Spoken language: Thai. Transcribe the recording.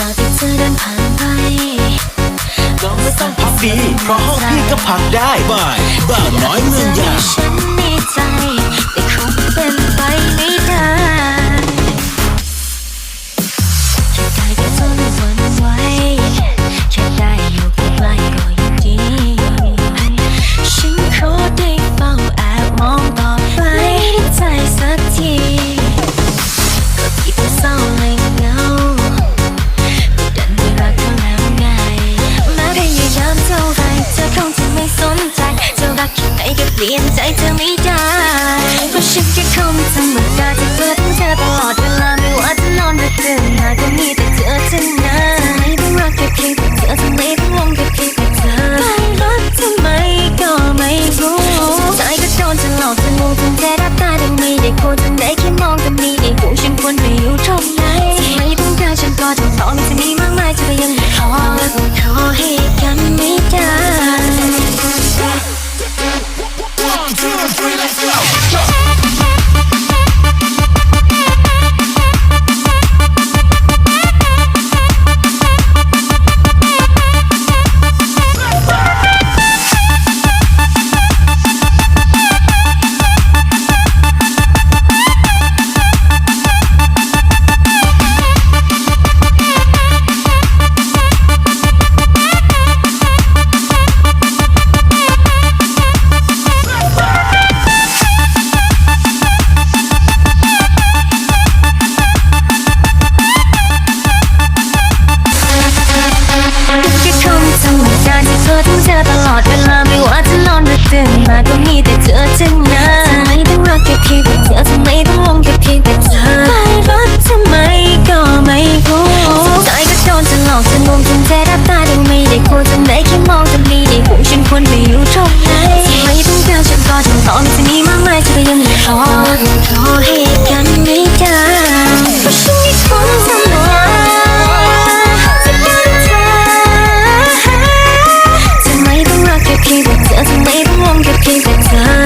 ลาที่เธอเดินผ่านไปก็ไม่ต้องพักดี เพราะห้องพี่ก็พักได้บายบ่าวน้อยเมืองยางฉันมีใจแรักแค่ไหนก็เปลี่ยนใจเธอไม่ได้เพราะฉันแค่คงธรรมดาที่เพื่อเธอตลอดเวลาไม่ว่าจะนอนหรือตื่นหาก็มี ตอนที่มีมากมายจะไปยังหลีกทอนขอให้กันไม่ได้ฉันมีคนสำคัญจะไม่ต้องรักแค่เพีแต่เธอจะไม่ต้องหวงแค่เพีแต่เธอ